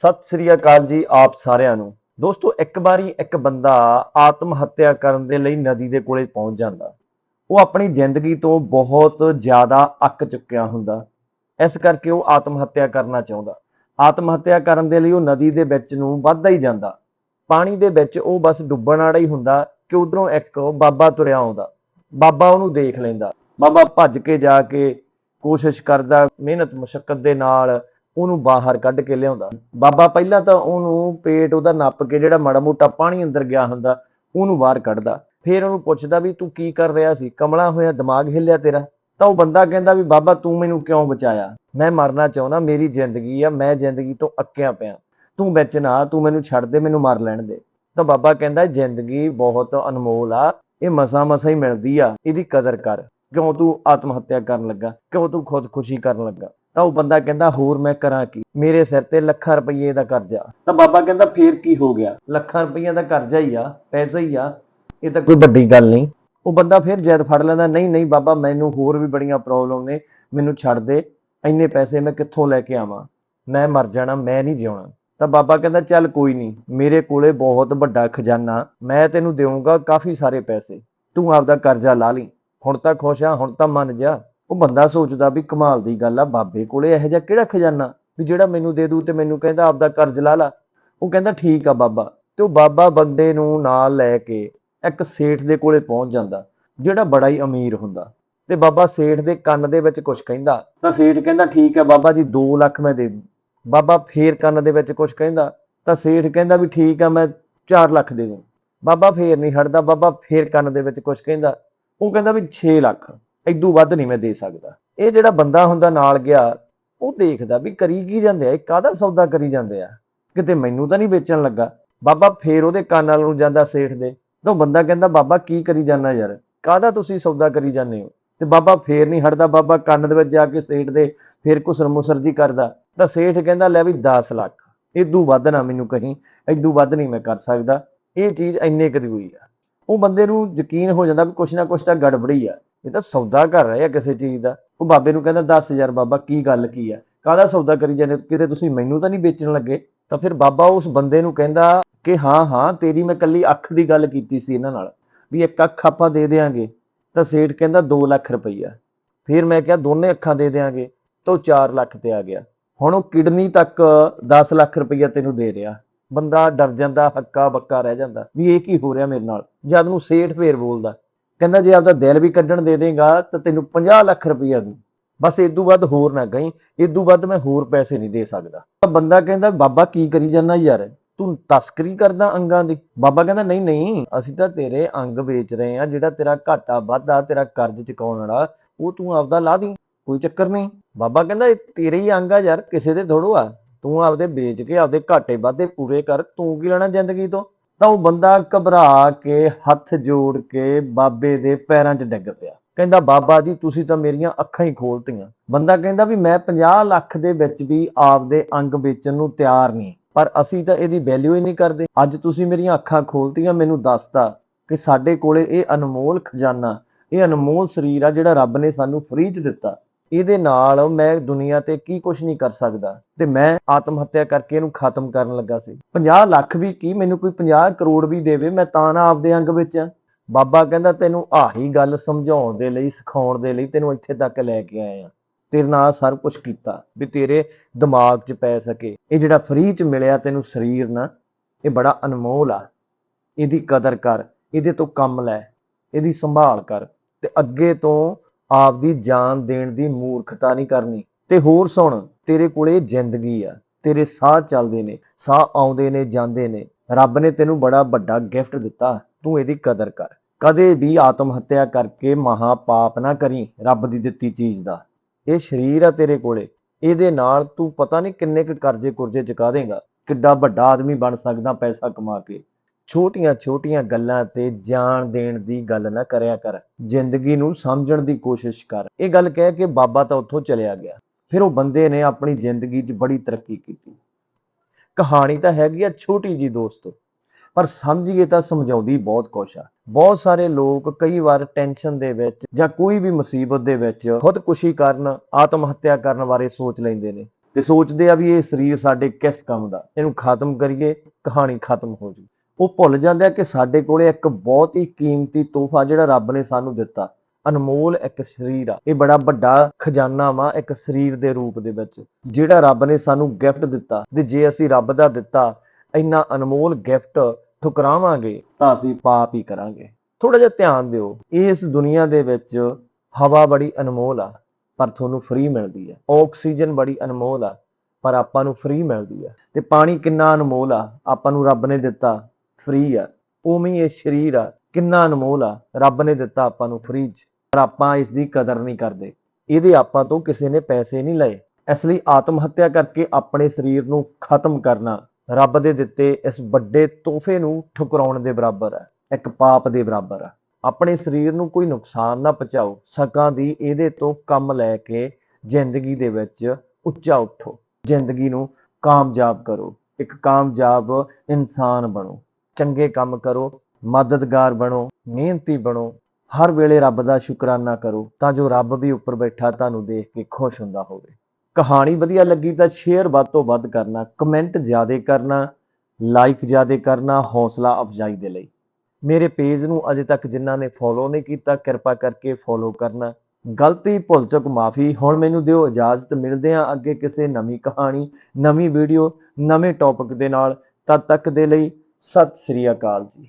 ਸਤਿ ਸ੍ਰੀ ਅਕਾਲ ਜੀ ਆਪ ਸਾਰਿਆਂ ਨੂੰ। ਦੋਸਤੋ, ਇੱਕ ਵਾਰੀ ਇੱਕ ਬੰਦਾ ਆਤਮ ਹੱਤਿਆ ਕਰਨ ਦੇ ਲਈ ਨਦੀ ਦੇ ਕੋਲੇ ਪਹੁੰਚ ਜਾਂਦਾ। ਉਹ ਆਪਣੀ ਜ਼ਿੰਦਗੀ ਤੋਂ ਬਹੁਤ ਜ਼ਿਆਦਾ ਅੱਕ ਚੁੱਕਿਆ ਹੁੰਦਾ। ਇਸ ਕਰਕੇ ਉਹ ਆਤਮ ਹੱਤਿਆ ਕਰਨਾ ਚਾਹੁੰਦਾ। ਆਤਮ ਹੱਤਿਆ ਕਰਨ ਦੇ ਲਈ ਉਹ ਨਦੀ ਦੇ ਵਿੱਚ ਨੂੰ ਵੱਧਦਾ ਹੀ ਜਾਂਦਾ। ਪਾਣੀ ਦੇ ਵਿੱਚ ਉਹ ਬਸ ਡੁੱਬਣ ਵਾਲਾ ਹੀ ਹੁੰਦਾ ਕਿ ਉਧਰੋਂ ਇੱਕ ਬਾਬਾ ਤੁਰਿਆ ਆਉਂਦਾ। ਬਾਬਾ ਉਹਨੂੰ ਦੇਖ ਲੈਂਦਾ। ਬਾਬਾ ਭੱਜ ਕੇ ਜਾ ਕੇ ਕੋਸ਼ਿਸ਼ ਕਰਦਾ, ਮਿਹਨਤ ਮੁਸ਼ਕਲ ਦੇ ਨਾਲ ਉਹਨੂੰ ਬਾਹਰ ਕੱਢ ਕੇ ਲਿਆਉਂਦਾ। ਬਾਬਾ ਪਹਿਲਾਂ ਤਾਂ ਉਹਨੂੰ ਪੇਟ ਉਹਦਾ ਨੱਪ ਕੇ ਜਿਹੜਾ ਮਾੜਾ ਮੋਟਾ ਪਾਣੀ ਅੰਦਰ ਗਿਆ ਹੁੰਦਾ, ਉਹਨੂੰ ਬਾਹਰ ਕੱਢਦਾ। ਫਿਰ ਉਹਨੂੰ ਪੁੱਛਦਾ ਵੀ ਤੂੰ ਕੀ ਕਰ ਰਿਹਾ ਸੀ? ਕਮਲਾ ਹੋਇਆ, ਦਿਮਾਗ ਹਿੱਲਿਆ ਤੇਰਾ? ਤਾਂ ਉਹ ਬੰਦਾ ਕਹਿੰਦਾ ਵੀ ਬਾਬਾ ਤੂੰ ਮੈਨੂੰ ਕਿਉਂ ਬਚਾਇਆ? ਮੈਂ ਮਰਨਾ ਚਾਹੁੰਦਾ, ਮੇਰੀ ਜ਼ਿੰਦਗੀ ਆ, ਮੈਂ ਜ਼ਿੰਦਗੀ ਤੋਂ ਅੱਕਿਆ ਪਿਆ। ਤੂੰ ਵਿੱਚ ਨਾ ਤੂੰ ਮੈਨੂੰ ਛੱਡ ਦੇ, ਮੈਨੂੰ ਮਰ ਲੈਣ ਦੇ। ਤਾਂ ਬਾਬਾ ਕਹਿੰਦਾ, ਜ਼ਿੰਦਗੀ ਬਹੁਤ ਅਨਮੋਲ ਆ, ਇਹ ਮਸਾ ਮਸਾ ਹੀ ਮਿਲਦੀ ਆ, ਇਹਦੀ ਕਦਰ ਕਰ। ਕਿਉਂ ਤੂੰ ਆਤਮ ਹੱਤਿਆ ਕਰਨ ਲੱਗਾ? ਕਿਉਂ ਤੂੰ ਖੁਦਕੁਸ਼ੀ ਕਰਨ ਲੱਗਾ? ਤਾਂ ਉਹ ਬੰਦਾ ਕਹਿੰਦਾ, ਹੋਰ ਮੈਂ ਕਰਾਂ ਕੀ? ਮੇਰੇ ਸਿਰ ਤੇ ਲੱਖਾਂ ਰੁਪਏ ਦਾ ਕਰਜ਼ਾ। ਤਾਂ ਬਾਬਾ ਕਹਿੰਦਾ, ਫੇਰ ਕੀ ਹੋ ਗਿਆ? ਲੱਖਾਂ ਰੁਪਈਆ ਦਾ ਕਰਜ਼ਾ ਹੀ ਆ, ਪੈਸਾ ਹੀ ਆ, ਇਹ ਤਾਂ ਕੋਈ ਵੱਡੀ ਗੱਲ ਨਹੀਂ। ਉਹ ਬੰਦਾ ਫਿਰ ਜੈਦ ਫੜ ਲੈਂਦਾ, ਨਹੀਂ ਨਹੀਂ ਬਾਬਾ, ਮੈਨੂੰ ਹੋਰ ਵੀ ਬੜੀਆਂ ਪ੍ਰੋਬਲਮ ਨੇ, ਮੈਨੂੰ ਛੱਡ ਦੇ, ਇੰਨੇ ਪੈਸੇ ਮੈਂ ਕਿੱਥੋਂ ਲੈ ਕੇ ਆਵਾਂ? ਮੈਂ ਮਰ ਜਾਣਾ, ਮੈਂ ਨਹੀਂ ਜਿਉਣਾ। ਤਾਂ ਬਾਬਾ ਕਹਿੰਦਾ, ਚੱਲ ਕੋਈ ਨਹੀਂ, ਮੇਰੇ ਕੋਲੇ ਬਹੁਤ ਵੱਡਾ ਖਜ਼ਾਨਾ, ਮੈਂ ਤੈਨੂੰ ਦੇਵਾਂਗਾ ਕਾਫੀ ਸਾਰੇ ਪੈਸੇ। ਤੂੰ ਆਪਦਾ ਕਰਜ਼ਾ ਲਾ ਲਈ। ਹੁਣ ਤਾਂ ਖੁਸ਼ ਆ, ਹੁਣ ਤਾਂ ਮੰਨ ਜਾ। ਉਹ ਬੰਦਾ ਸੋਚਦਾ ਵੀ ਕਮਾਲ ਦੀ ਗੱਲ ਆ, ਬਾਬੇ ਕੋਲੇ ਇਹੋ ਜਿਹਾ ਕਿਹੜਾ ਖਜ਼ਾਨਾ? ਵੀ ਜਿਹੜਾ ਮੈਨੂੰ ਦੇ ਦੂ ਤੇ ਮੈਨੂੰ ਕਹਿੰਦਾ ਆਪਦਾ ਕਰਜ਼ ਲਾ ਲਾ। ਉਹ ਕਹਿੰਦਾ ਠੀਕ ਆ ਬਾਬਾ। ਤੇ ਉਹ ਬਾਬਾ ਬੰਦੇ ਨੂੰ ਨਾਲ ਲੈ ਕੇ ਇੱਕ ਸੇਠ ਦੇ ਕੋਲੇ ਪਹੁੰਚ ਜਾਂਦਾ, ਜਿਹੜਾ ਬੜਾ ਹੀ ਅਮੀਰ ਹੁੰਦਾ। ਤੇ ਬਾਬਾ ਸੇਠ ਦੇ ਕੰਨ ਦੇ ਵਿੱਚ ਕੁਝ ਕਹਿੰਦਾ, ਤਾਂ ਸੇਠ ਕਹਿੰਦਾ, ਠੀਕ ਹੈ ਬਾਬਾ ਜੀ 2 ਲੱਖ ਮੈਂ ਦੇ ਦੂੰ। ਬਾਬਾ ਫੇਰ ਕੰਨ ਦੇ ਵਿੱਚ ਕੁਝ ਕਹਿੰਦਾ, ਤਾਂ ਸੇਠ ਕਹਿੰਦਾ ਵੀ ਠੀਕ ਆ, ਮੈਂ 4 ਲੱਖ ਦੇ ਦੂੰ। ਬਾਬਾ ਫੇਰ ਨਹੀਂ ਹਟਦਾ, ਬਾਬਾ ਫੇਰ ਕੰਨ ਦੇ ਵਿੱਚ ਕੁਝ ਕਹਿੰਦਾ। ਉਹ ਕਹਿੰਦਾ ਵੀ 6 ਲੱਖ। ਇਦੋਂ ਵੱਧ ਨਹੀਂ ਮੈਂ ਦੇ ਸਕਦਾ। ਇਹ ਜਿਹੜਾ ਬੰਦਾ ਹੁੰਦਾ ਨਾਲ ਗਿਆ, ਉਹ ਦੇਖਦਾ ਵੀ ਕਰੀ ਕੀ ਜਾਂਦੇ ਆ, ਇਹ ਕਾਹਦਾ ਸੌਦਾ ਕਰੀ ਜਾਂਦੇ ਆ? ਕਿਤੇ ਮੈਨੂੰ ਤਾਂ ਨਹੀਂ ਵੇਚਣ ਲੱਗਾ। ਬਾਬਾ ਫੇਰ ਉਹਦੇ ਕੰਨ ਨਾਲ ਨੂੰ ਜਾਂਦਾ ਸੇਠ ਦੇ। ਤਾਂ ਉਹ ਬੰਦਾ ਕਹਿੰਦਾ, ਬਾਬਾ, ਕੀ ਕਰੀ ਜਾਂਦਾ ਯਾਰ? ਕਾਹਦਾ ਤੁਸੀਂ ਸੌਦਾ ਕਰੀ ਜਾਂਦੇ ਹੋ? ਤੇ ਬਾਬਾ ਫੇਰ ਨਹੀਂ ਹਟਦਾ। ਬਾਬਾ ਕੰਨ ਦੇ ਵਿੱਚ ਜਾ ਕੇ ਸੇਠ ਦੇ ਫੇਰ ਕੁਸਰ ਮੁਸਰ ਜੀ ਕਰਦਾ। ਤਾਂ ਸੇਠ ਕਹਿੰਦਾ, ਲੈ ਵੀ 10 ਲੱਖ। ਇਦੋਂ ਵੱਧ ਨਾ ਮੈਨੂੰ ਕਹੀਂ। ਇਦੋਂ ਵੱਧ ਨਹੀਂ ਮੈਂ ਕਰ ਸਕਦਾ। ਇਹ ਚੀਜ਼ ਇੰਨੇ ਕਦੀ ਹੋਈ ਆ। ਉਹ ਬੰਦੇ ਨੂੰ ਯਕੀਨ ਹੋ ਜਾਂਦਾ ਵੀ ਕੁਛ ਨਾ ਕੁਛ ਤਾਂ ਗੜਬੜੀ ਆ। ਇਹ ਤਾਂ ਸੌਦਾ ਕਰ ਰਹੇ ਆ ਕਿਸੇ ਚੀਜ਼ ਦਾ। ਉਹ ਬਾਬੇ ਨੂੰ ਕਹਿੰਦਾ 10000 ਬਾਬਾ, ਕੀ ਗੱਲ ਕੀ ਆ? ਕਾਹਦਾ ਸੌਦਾ ਕਰੀ ਜਾਂਦੇ ਕਿਤੇ ਤੁਸੀਂ ਮੈਨੂੰ ਤਾਂ ਨਹੀਂ ਵੇਚਣ ਲੱਗੇ? ਤਾਂ ਫਿਰ ਬਾਬਾ ਉਸ ਬੰਦੇ ਨੂੰ ਕਹਿੰਦਾ ਕਿ ਹਾਂ ਹਾਂ, ਤੇਰੀ ਮੈਂ ਕੱਲੀ ਅੱਖ ਦੀ ਗੱਲ ਕੀਤੀ ਸੀ ਇਹਨਾਂ ਨਾਲ, ਵੀ ਇੱਕ ਅੱਖ ਆਪਾਂ ਦੇ ਦੇਾਂਗੇ ਤਾਂ ਸੇਠ ਕਹਿੰਦਾ 2 ਲੱਖ ਰੁਪਈਆ। ਫਿਰ ਮੈਂ ਕਿਹਾ, ਦੋਨੇ ਅੱਖਾਂ ਦੇ ਦੇਾਂਗੇ ਤਾਂ ਉਹ 4 ਲੱਖ ਤੇ ਆ ਗਿਆ। ਹੁਣ ਉਹ ਕਿਡਨੀ ਤੱਕ 10 ਲੱਖ ਰੁਪਈਆ ਤੈਨੂੰ ਦੇ ਰਿਹਾ। ਬੰਦਾ ਡਰ ਜਾਂਦਾ ਹੱਕਾ ਬੱਕਾ ਰਹਿ ਜਾਂਦਾ, ਵੀ ਇਹ ਕੀ ਹੋ ਰਿਹਾ ਮੇਰੇ ਨਾਲ? ਜਦ ਨੂੰ ਸੇਠ ਫੇਰ ਬੋਲਦਾ ਕਹਿੰਦਾ ਜੇ ਆਪਦਾ ਦਿਲ ਵੀ ਕੱਢਣ ਦੇ ਦੇਗਾ ਤਾਂ ਤੈਨੂੰ 50 ਲੱਖ ਰੁਪਈਆ ਦੂੰ। ਬਸ ਇਦੋਂ ਵੱਧ ਹੋਰ ਨਾ ਗਈ ਇਦੋਂ ਵੱਧ ਮੈਂ ਹੋਰ ਪੈਸੇ ਨਹੀਂ ਦੇ ਸਕਦਾ। ਤਾਂ ਬੰਦਾ ਕਹਿੰਦਾ, ਬਾਬਾ ਕੀ ਕਰੀ ਜਾਂਦਾ ਯਾਰ? ਤੂੰ ਤਸਕਰੀ ਕਰਦਾ ਅੰਗਾਂ ਦੀ? ਬਾਬਾ ਕਹਿੰਦਾ, ਨਹੀਂ ਨਹੀਂ, ਅਸੀਂ ਤਾਂ ਤੇਰੇ ਅੰਗ ਵੇਚ ਰਹੇ ਆ ਜਿਹੜਾ ਤੇਰਾ ਘਾਟਾ ਵਾਧਾ ਤੇਰਾ ਕਰਜ਼ ਚੁਕਾਉਣ ਵਾਲਾ, ਉਹ ਤੂੰ ਆਪਦਾ ਲਾ ਦੀ, ਕੋਈ ਚੱਕਰ ਨਹੀਂ। ਬਾਬਾ ਕਹਿੰਦਾ, ਇਹ ਤੇਰੇ ਹੀ ਅੰਗ ਆ ਯਾਰ, ਕਿਸੇ ਦੇ ਥੋੜੋ ਆ। ਤੂੰ ਆਪਦੇ ਵੇਚ ਕੇ ਆਪਦੇ ਘਾਟੇ ਵਾਧੇ ਪੂਰੇ ਕਰ, ਤੂੰ ਕੀ ਲੈਣਾ ਜ਼ਿੰਦਗੀ ਤੋਂ? ਤਾਂ ਉਹ ਬੰਦਾ ਘਬਰਾ ਕੇ, ਹੱਥ ਜੋੜ ਕੇ ਬਾਬੇ ਦੇ ਪੈਰਾਂ 'ਚ ਡਿੱਗ ਪਿਆ। ਕਹਿੰਦਾ, ਬਾਬਾ ਜੀ, ਤੁਸੀਂ ਤਾਂ ਮੇਰੀਆਂ ਅੱਖਾਂ ਹੀ ਖੋਲਤੀਆਂ। ਬੰਦਾ ਕਹਿੰਦਾ ਵੀ, ਮੈਂ 50 ਲੱਖ ਦੇ ਵਿੱਚ ਵੀ ਆਪਦੇ ਅੰਗ ਵੇਚਣ ਨੂੰ ਤਿਆਰ ਨਹੀਂ, ਪਰ ਅਸੀਂ ਤਾਂ ਇਹਦੀ ਵੈਲਿਊ ਹੀ ਨਹੀਂ ਕਰਦੇ। ਅੱਜ ਤੁਸੀਂ ਮੇਰੀਆਂ ਅੱਖਾਂ ਖੋਲਤੀਆਂ, ਮੈਨੂੰ ਦੱਸਤਾ ਕਿ ਸਾਡੇ ਕੋਲੇ ਇਹ ਅਨਮੋਲ ਖਜ਼ਾਨਾ, ਇਹ ਅਨਮੋਲ ਸਰੀਰ ਆ ਜਿਹੜਾ ਰੱਬ ਨੇ ਸਾਨੂੰ ਫ੍ਰੀ 'ਚ ਦਿੱਤਾ। ਇਹਦੇ ਨਾਲ ਮੈਂ ਦੁਨੀਆ ਤੇ ਕੀ ਕੁਝ ਨਹੀਂ ਕਰ ਸਕਦਾ। ਤੇ ਮੈਂ ਆਤਮ ਹੱਤਿਆ ਕਰਕੇ ਇਹਨੂੰ ਖਤਮ ਕਰਨ ਲੱਗਾ ਸੀ। 50 ਲੱਖ ਵੀ ਕੀ? ਮੈਨੂੰ ਕੋਈ 50 ਕਰੋੜ ਵੀ ਦੇਵੇ, ਮੈਂ ਤਾਂ ਨਾ ਆਪਦੇ ਅੰਗ ਵਿੱਚ। ਬਾਬਾ ਕਹਿੰਦਾ, ਤੈਨੂੰ ਆਹੀ ਗੱਲ ਸਮਝਾਉਣ ਦੇ ਲਈ, ਸਿਖਾਉਣ ਦੇ ਲਈ ਤੈਨੂੰ ਇੱਥੇ ਤੱਕ ਲੈ ਕੇ ਆਇਆ ਤੇਰੇ ਨਾਲ ਸਭ ਕੁਝ ਕੀਤਾ, ਵੀ ਤੇਰੇ ਦਿਮਾਗ 'ਚ ਪੈ ਸਕੇ। ਇਹ ਜਿਹੜਾ ਫ੍ਰੀ 'ਚ ਮਿਲਿਆ ਤੈਨੂੰ ਸਰੀਰ ਨਾ, ਇਹ ਬੜਾ ਅਨਮੋਲ ਆ। ਇਹਦੀ ਕਦਰ ਕਰ, ਇਹਦੇ ਤੋਂ ਕੰਮ ਲੈ, ਇਹਦੀ ਸੰਭਾਲ ਕਰ। ਤੇ ਅੱਗੇ ਤੋਂ ਆਪਦੀ ਜਾਨ ਦੇਣ ਦੀ ਮੂਰਖਤਾ ਨਹੀਂ ਕਰਨੀ। ਤੇ ਹੋਰ ਸੁਣ, ਤੇਰੇ ਕੋਲੇ ਜ਼ਿੰਦਗੀ ਆ, ਤੇਰੇ ਸਾਹ ਚੱਲਦੇ ਨੇ, ਸਾਹ ਆਉਂਦੇ ਨੇ, ਜਾਂਦੇ ਨੇ। ਰੱਬ ਨੇ ਤੈਨੂੰ ਬੜਾ ਵੱਡਾ ਗਿਫਟ ਦਿੱਤਾ, ਤੂੰ ਇਹਦੀ ਕਦਰ ਕਰ। ਕਦੇ ਵੀ ਆਤਮ ਹੱਤਿਆ ਕਰਕੇ ਮਹਾ ਪਾਪ ਨਾ ਕਰੀ ਰੱਬ ਦੀ ਦਿੱਤੀ ਚੀਜ਼ ਦਾ। ਇਹ ਸਰੀਰ ਆ ਤੇਰੇ ਕੋਲੇ। ਇਹਦੇ ਨਾਲ ਤੂੰ ਪਤਾ ਨਹੀਂ ਕਿੰਨੇ ਕੁ ਕਰਜ਼ੇ ਕੁਰਜ਼ੇ ਚੁਕਾ ਦੇਗਾ। ਕਿੱਡਾ ਵੱਡਾ ਆਦਮੀ ਬਣ ਸਕਦਾ ਪੈਸਾ ਕਮਾ ਕੇ। ਛੋਟੀਆਂ ਛੋਟੀਆਂ ਗੱਲਾਂ ਤੇ ਜਾਣ ਦੇਣ ਦੀ ਗੱਲ ਨਾ ਕਰਿਆ ਕਰ। ਜ਼ਿੰਦਗੀ ਨੂੰ ਸਮਝਣ ਦੀ ਕੋਸ਼ਿਸ਼ ਕਰ। ਇਹ ਗੱਲ ਕਹਿ ਕੇ ਬਾਬਾ ਤਾਂ ਉੱਥੋਂ ਚਲਿਆ ਗਿਆ। ਫਿਰ ਉਹ ਬੰਦੇ ਨੇ ਆਪਣੀ ਜ਼ਿੰਦਗੀ 'ਚ ਬੜੀ ਤਰੱਕੀ ਕੀਤੀ। ਕਹਾਣੀ ਤਾਂ ਹੈਗੀ ਆ ਛੋਟੀ ਜੀ ਦੋਸਤੋ। ਪਰ ਸਮਝੀਏ ਤਾਂ ਸਮਝਾਉਂਦੀ ਬਹੁਤ ਕੁਛ ਆ। ਬਹੁਤ ਸਾਰੇ ਲੋਕ ਕਈ ਵਾਰ ਟੈਨਸ਼ਨ ਦੇ ਵਿੱਚ ਜਾਂ ਕੋਈ ਵੀ ਮੁਸੀਬਤ ਦੇ ਵਿੱਚ ਖੁਦਕੁਸ਼ੀ ਕਰਨ ਆਤਮ ਹੱਤਿਆ ਕਰਨ ਬਾਰੇ ਸੋਚ ਲੈਂਦੇ ਨੇ। ਤੇ ਸੋਚਦੇ ਆ ਵੀ ਇਹ ਸਰੀਰ ਸਾਡੇ ਕਿਸ ਕੰਮ ਦਾ। ਇਹਨੂੰ ਖਤਮ ਕਰੀਏ, ਕਹਾਣੀ ਖਤਮ ਹੋ ਜੂ। ਉਹ ਭੁੱਲ ਜਾਂਦੇ ਆ ਕਿ ਸਾਡੇ ਕੋਲੇ ਇੱਕ ਬਹੁਤ ਹੀ ਕੀਮਤੀ ਤੋਹਫਾ ਜਿਹੜਾ ਰੱਬ ਨੇ ਸਾਨੂੰ ਦਿੱਤਾ। ਅਨਮੋਲ ਇੱਕ ਸਰੀਰ ਆ। ਇਹ ਬੜਾ ਵੱਡਾ ਖਜ਼ਾਨਾ ਵਾ ਇੱਕ ਸਰੀਰ ਦੇ ਰੂਪ ਦੇ ਵਿੱਚ, ਜਿਹੜਾ ਰੱਬ ਨੇ ਸਾਨੂੰ ਗਿਫਟ ਦਿੱਤਾ। ਤੇ ਜੇ ਅਸੀਂ ਰੱਬ ਦਾ ਦਿੱਤਾ, ਇੰਨਾ ਅਨਮੋਲ ਗਿਫਟ ਠੁਕਰਾਵਾਂਗੇ ਤਾਂ ਅਸੀਂ ਪਾਪ ਹੀ ਕਰਾਂਗੇ। ਥੋੜਾ ਜਿਹਾ ਧਿਆਨ ਦਿਓ, ਇਸ ਦੁਨੀਆ ਦੇ ਵਿੱਚ ਹਵਾ ਬੜੀ ਅਨਮੋਲ ਆ, ਪਰ ਤੁਹਾਨੂੰ ਫ੍ਰੀ ਮਿਲਦੀ ਹੈ ਆਕਸੀਜਨ ਬੜੀ ਅਨਮੋਲ ਆ, ਪਰ ਆਪਾਂ ਨੂੰ ਫ੍ਰੀ ਮਿਲਦੀ ਆ। ਤੇ ਪਾਣੀ ਕਿੰਨਾ ਅਨਮੋਲ ਆ, ਆਪਾਂ ਨੂੰ ਰੱਬ ਨੇ ਦਿੱਤਾ। ਫ੍ਰੀ ਆ। ਉਵੇਂ ਹੀ ਇਹ ਸਰੀਰ ਆ। ਕਿੰਨਾ ਅਨਮੋਲ ਆ। ਰੱਬ ਨੇ ਦਿੱਤਾ ਆਪਾਂ ਨੂੰ ਫ੍ਰੀ ਚ। ਪਰ ਆਪਾਂ ਇਸ ਦੀ ਕਦਰ ਨਹੀਂ ਕਰਦੇ। ਇਹਦੇ ਆਪਾਂ ਤੋਂ ਕਿਸੇ ਨੇ ਪੈਸੇ ਨਹੀਂ ਲਏ। ਇਸ ਲਈ ਆਤਮ ਹੱਤਿਆ ਕਰਕੇ ਆਪਣੇ ਸਰੀਰ ਨੂੰ ਖਤਮ ਕਰਨਾ ਰੱਬ ਦੇ ਦਿੱਤੇ ਇਸ ਵੱਡੇ ਤੋਹਫੇ ਨੂੰ ਠੁਕਰਾਉਣ ਦੇ ਬਰਾਬਰ ਹੈ ਇੱਕ ਪਾਪ ਦੇ ਬਰਾਬਰ ਹੈ ਆਪਣੇ ਸਰੀਰ ਨੂੰ ਕੋਈ ਨੁਕਸਾਨ ਨਾ ਪਹੁੰਚਾਓ। ਸਕਾਂ ਦੀ ਇਹਦੇ ਤੋਂ ਕੰਮ ਲੈ ਕੇ ਜ਼ਿੰਦਗੀ ਦੇ ਵਿੱਚ ਉੱਚਾ ਉੱਠੋ। ਜ਼ਿੰਦਗੀ ਨੂੰ ਕਾਮਯਾਬ ਕਰੋ। ਇੱਕ ਕਾਮਯਾਬ ਇਨਸਾਨ ਬਣੋ। ਚੰਗੇ ਕੰਮ ਕਰੋ, ਮਦਦਗਾਰ ਬਣੋ, ਮਿਹਨਤੀ ਬਣੋ, ਹਰ ਵੇਲੇ ਰੱਬ ਦਾ ਸ਼ੁਕਰਾਨਾ ਕਰੋ, ਤਾਂ ਜੋ ਰੱਬ ਵੀ ਉੱਪਰ ਬੈਠਾ ਤੁਹਾਨੂੰ ਦੇਖ ਕੇ ਖੁਸ਼ ਹੁੰਦਾ ਹੋਵੇ। ਕਹਾਣੀ ਵਧੀਆ ਲੱਗੀ ਤਾਂ ਸ਼ੇਅਰ ਵੱਧ ਤੋਂ ਵੱਧ ਕਰਨਾ ਕਮੈਂਟ ਜ਼ਿਆਦਾ ਕਰਨਾ ਲਾਈਕ ਜ਼ਿਆਦਾ ਕਰਨਾ, ਹੌਸਲਾ ਅਫਜ਼ਾਈ ਦੇ ਲਈ। ਮੇਰੇ ਪੇਜ ਨੂੰ ਅਜੇ ਤੱਕ ਜਿਨ੍ਹਾਂ ਨੇ ਫੋਲੋ ਨਹੀਂ ਕੀਤਾ, ਕਿਰਪਾ ਕਰਕੇ ਫੋਲੋ ਕਰਨਾ। ਗਲਤੀ ਭੁੱਲ ਚੁੱਕ ਮਾਫੀ, ਹੁਣ ਮੈਨੂੰ ਦਿਓ ਇਜਾਜ਼ਤ, ਮਿਲਦੇ ਹਾਂ ਅੱਗੇ ਕਿਸੇ ਨਵੀਂ ਕਹਾਣੀ, ਨਵੀਂ ਵੀਡੀਓ ਨਵੇਂ ਟੌਪਿਕ ਦੇ ਨਾਲ। ਤਦ ਤੱਕ ਦੇ ਲਈ ਸਤਿ ਸ੍ਰੀ ਅਕਾਲ ਜੀ।